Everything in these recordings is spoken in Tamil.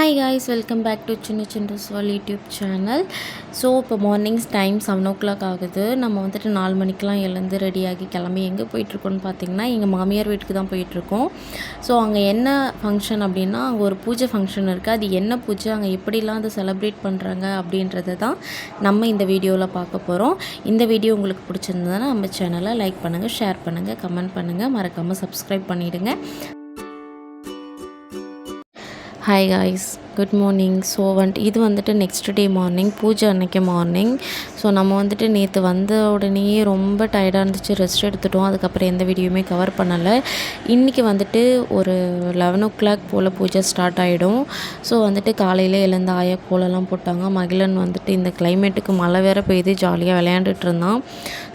Hi guys welcome back to சின்ன சின்ன சுவால் யூடியூப் சேனல் ஸோ இப்போ mornings time seven o'clock ஆகுது. நம்ம வந்துட்டு நாலு மணிக்கெலாம் எழுந்து ரெடியாகி கிளம்பி எங்கே போயிட்டுருக்கோன்னு பார்த்தீங்கன்னா எங்கள் மாமியார் வீட்டுக்கு தான் போயிட்டுருக்கோம். ஸோ அங்கே என்ன ஃபங்க்ஷன் அப்படின்னா அங்கே ஒரு பூஜை ஃபங்க்ஷன் இருக்குது அது என்ன பூஜை அங்கே எப்படிலாம் அதை செலிப்ரேட் பண்ணுறாங்க அப்படின்றத தான் நம்ம இந்த வீடியோவில் பார்க்க போகிறோம் இந்த வீடியோ உங்களுக்கு பிடிச்சிருந்ததுன்னா நம்ம சேனலை லைக் பண்ணுங்கள் ஷேர் பண்ணுங்கள் கமெண்ட் பண்ணுங்கள் மறக்காமல் சப்ஸ்கிரைப் பண்ணிவிடுங்க hi guys good morning so வந்துட்டு இது வந்துட்டு நெக்ஸ்ட் டே மார்னிங் பூஜை அன்னைக்கு மார்னிங் ஸோ நம்ம வந்துட்டு நேற்று வந்த உடனேயே ரொம்ப டயர்டாக இருந்துச்சு. ரெஸ்ட் எடுத்துட்டோம். அதுக்கப்புறம் எந்த வீடியோமே கவர் பண்ணலை. இன்றைக்கி வந்துட்டு ஒரு லெவன் ஓ கிளாக் போல் பூஜை ஸ்டார்ட் ஆகிடும் ஸோ வந்துட்டு காலையில் எழுந்து ஆயா கோலம்லாம் போட்டாங்க. மகிழன் வந்துட்டு இந்த கிளைமேட்டுக்கு மழை வேற பெய்து ஜாலியாக விளையாண்டுட்டு இருந்தான்.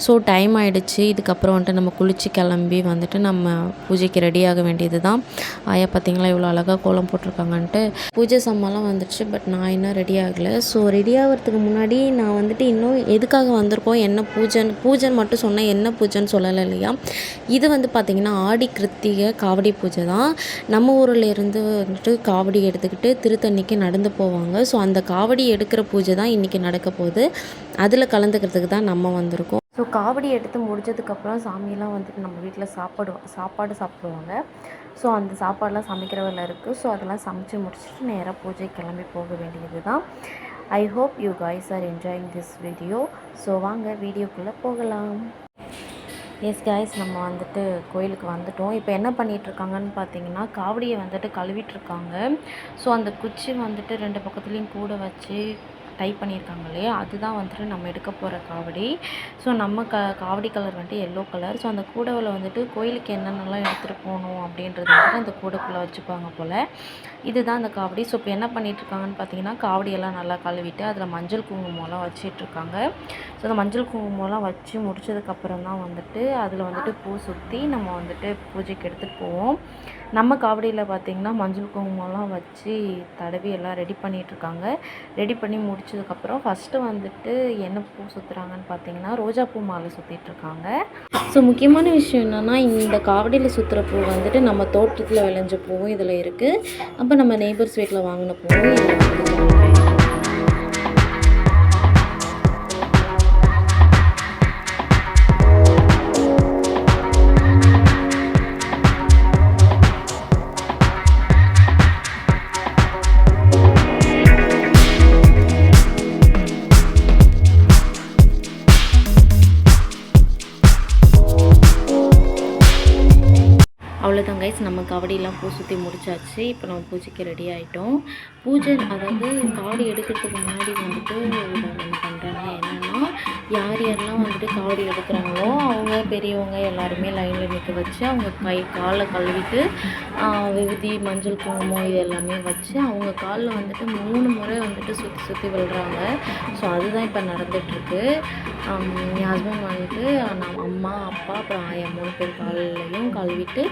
ஸோ டைம் ஆகிடுச்சு இதுக்கப்புறம் வந்துட்டு நம்ம குளித்து கிளம்பி வந்துட்டு நம்ம பூஜைக்கு ரெடி ஆக வேண்டியது தான் ஆயா பார்த்தீங்களா இவ்வளோ அழகாக கோலம் போட்டிருக்காங்கன்ட்டு. பூஜை சம்மாலாம் வந்துடுச்சு பட் நான் இன்னும் ரெடி ஆகலை. ஸோ ரெடி ஆகிறதுக்கு முன்னாடி நான் வந்துட்டு இன்னும் எதுக்காக வந்திருக்கோம் என்ன பூஜைன்னு பூஜைன்னு மட்டும் சொன்னேன் என்ன பூஜைன்னு சொல்லலை இல்லையா? இது வந்து பார்த்திங்கன்னா ஆடி கிருத்திகை காவடி பூஜை தான். நம்ம ஊரில் இருந்து வந்துட்டு காவடி எடுத்துக்கிட்டு திருத்தண்ணிக்கு நடந்து போவாங்க. ஸோ அந்த காவடி எடுக்கிற பூஜை தான் இன்றைக்கி நடக்க போகுது. அதில் கலந்துக்கிறதுக்கு தான் நம்ம வந்திருக்கோம். ஸோ காவடி எடுத்து முடிஞ்சதுக்கப்புறம் சாமியெல்லாம் வந்துட்டு நம்ம வீட்டில் சாப்பிடுவோம் சாப்பாடு சாப்பிடுவாங்க. ஸோ அந்த சாப்பாடெலாம் சமைக்கிறவரில் இருக்குது ஸோ அதெல்லாம் சமைச்சு முடிச்சுட்டு நேராக பூஜை கிளம்பி போக வேண்டியது தான் I hope you guys are enjoying this video so வாங்க வீடியோக்குள்ளே போகலாம். எஸ் காய்ஸ் நம்ம வந்துட்டு கோயிலுக்கு வந்துட்டோம். இப்போ என்ன பண்ணிகிட்ருக்காங்கன்னு பார்த்தீங்கன்னா காவடியை வந்துட்டு கழுவிட்டுருக்காங்க. ஸோ அந்த குச்சி வந்துட்டு ரெண்டு பக்கத்துலேயும் கூட வச்சு டை பண்ணியிருக்காங்க இல்லையா? அதுதான் வந்துட்டு நம்ம எடுக்க போகிற காவடி. ஸோ நம்ம க காவடி கலர் வந்துட்டு எல்லோ கலர் ஸோ அந்த கூடவில் வந்துட்டு கோயிலுக்கு என்னென்னலாம் எடுத்துகிட்டு போகணும் அப்படின்றது வந்துட்டு அந்த கூடைக்குள்ளே வச்சுப்பாங்க போல். இதுதான் அந்த காவடி. ஸோ இப்போ என்ன பண்ணிகிட்ருக்காங்கன்னு பார்த்தீங்கன்னா காவடியெல்லாம் நல்லா கழுவிட்டு அதில் மஞ்சள் குங்குமம்லாம் வச்சிட்ருக்காங்க ஸோ அந்த மஞ்சள் குங்குமம்லாம் வச்சு முடிச்சதுக்கப்புறம் தான் வந்துட்டு அதில் வந்துட்டு பூ சுற்றி நம்ம வந்துட்டு பூஜைக்கு எடுத்துகிட்டு போவோம். நம்ம காவடியில் பார்த்திங்கன்னா மஞ்சள் குங்குமம்லாம் வச்சு தடவி எல்லாம் ரெடி பண்ணிகிட்ருக்காங்க ரெடி பண்ணி முடி முடிச்சதுக்கப்புறம் ஃபஸ்ட்டு வந்துட்டு என்ன பூ சுற்றுறாங்கன்னு பார்த்தீங்கன்னா ரோஜா பூ மாலை சுற்றிட்டுருக்காங்க ஸோ முக்கியமான விஷயம் என்னென்னா இந்த காவடியில் சுற்றுற பூ வந்துட்டு நம்ம தோட்டத்தில் விளைஞ்ச பூவும் இதில் இருக்குது அப்போ நம்ம நெய்பர்ஸ் வீட்டில் வாங்கின பூவும் கைஸ் நம்ம கபடியெலாம் பூ சுற்றி முடிச்சாச்சு. இப்போ நம்ம பூஜைக்கு ரெடி ஆகிட்டோம் பூஜை அதாவது காவடி எடுக்கிறதுக்கு முன்னாடி வந்துட்டு நம்ம பண்ணுறாங்க என்னென்னா யார் யாரெல்லாம் வந்துட்டு காவடி எடுக்கிறாங்களோ அவங்க பெரியவங்க எல்லாருமே லைனில் நிற்க வச்சு அவங்க கை காலை கழுவிட்டு விபூதி மஞ்சள் குங்குமம் இது எல்லாமே வச்சு அவங்க காலில் வந்துட்டு மூணு முறை வந்துட்டு சுற்றி சுற்றி விழுறாங்க. ஸோ அதுதான் இப்போ நடந்துகிட்ருக்கு என் ஹஸ்பண்ட் வந்துட்டு நம்ம அம்மா அப்பா அப்புறம் ஆயா மூணு பேர் காலையும் கழுவிட்டு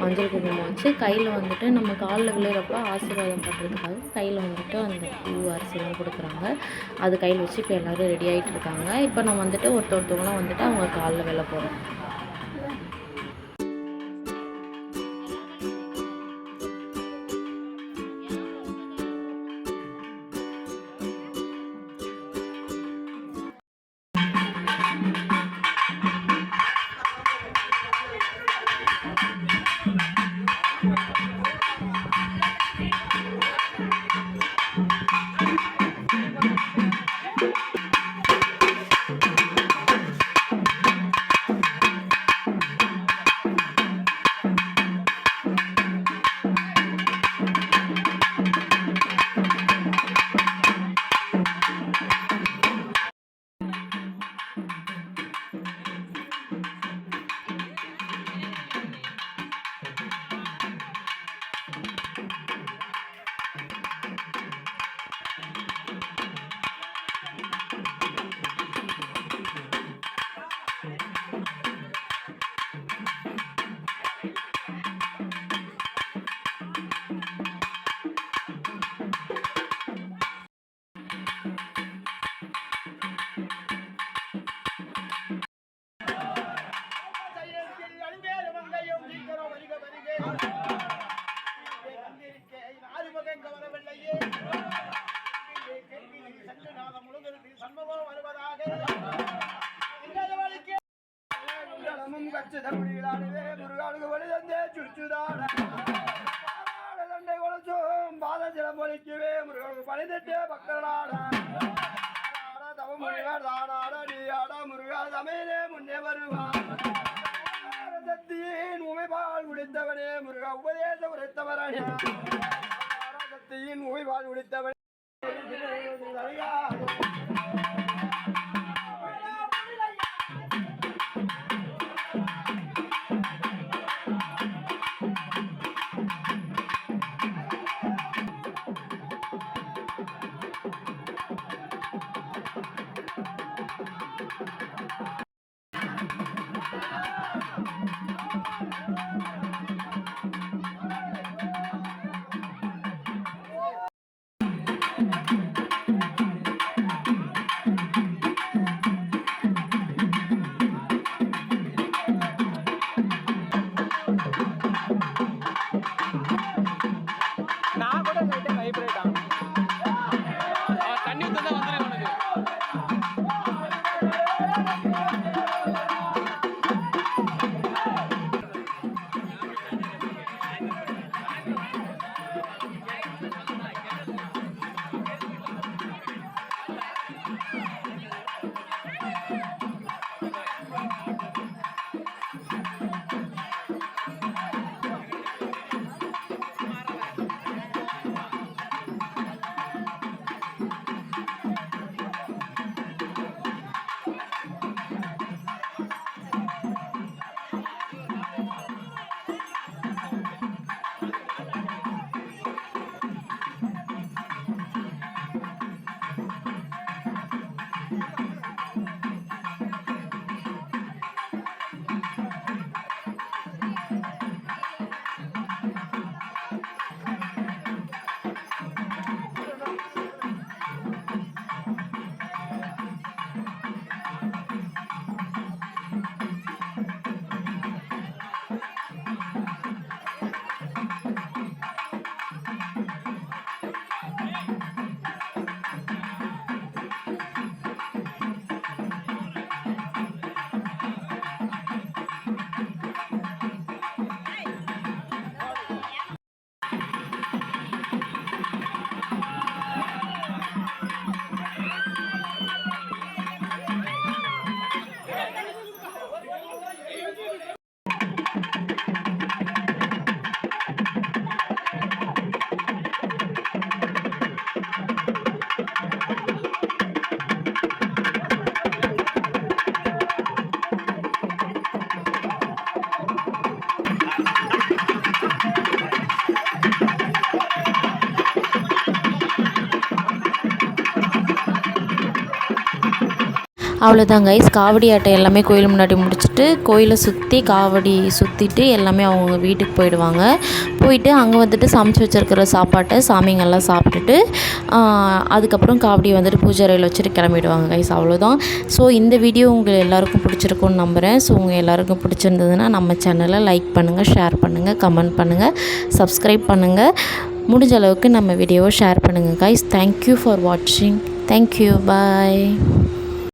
மஞ்சள் குங்குமம் வச்சு கையில் வந்துட்டு நம்ம காலில் விழுகிறப்ப ஆசீர்வாதம் பண்ணுறதுக்காக கையில் வந்துட்டு அந்த பூ அரிசிலாம் கொடுக்குறாங்க. அது கையில் வச்சு இப்போ எல்லோரும் ரெடி ஆகிட்டு இருக்காங்க. இப்போ நம்ம வந்துட்டு ஒருத்த ஒருத்தவங்களாம் வந்துட்டு அவங்க காலில் வெளில போகிறோம் சண்முகம் வருவதாக பாதஜலம் ஒழிக்கவே முருகனுக்கு பணிதிட்டு பக்தனாடா தவ முருகா தானாடா நீ ஆடா முருகா சமையலே முன்னே வருவான் சக்தியின் உமைபால் குடித்தவனே முருகா உபதேச உரைத்தவரனே சக்தியின் உமைபால் குடித்தவனே அவ்வளோதான் கைஸ் காவடி ஆட்டம் எல்லாமே கோயில் முன்னாடி முடிச்சுட்டு கோயிலை சுற்றி காவடி சுற்றிட்டு எல்லாமே அவங்க வீட்டுக்கு போயிடுவாங்க. போயிட்டு அங்கே வந்துட்டு சமைச்சு வச்சுருக்கிற சாப்பாட்டை சாமிங்கெல்லாம் சாப்பிட்டுட்டு அதுக்கப்புறம் காவடி வந்துட்டு பூஜை அறையில் வச்சுட்டு கிளம்பிடுவாங்க கைஸ் அவ்வளோதான் ஸோ இந்த வீடியோ உங்களுக்கு எல்லாருக்கும் பிடிச்சிருக்கும்னு நம்புகிறேன் ஸோ உங்கள் எல்லாருக்கும் பிடிச்சிருந்ததுன்னா நம்ம சேனலை லைக் பண்ணுங்கள் ஷேர் பண்ணுங்கள் கமெண்ட் பண்ணுங்கள் சப்ஸ்கிரைப் பண்ணுங்கள் முடிஞ்ச அளவுக்கு நம்ம வீடியோவை ஷேர் பண்ணுங்கள் கைஸ் தேங்க்யூ ஃபார் வாட்சிங் தேங்க்யூ பாய்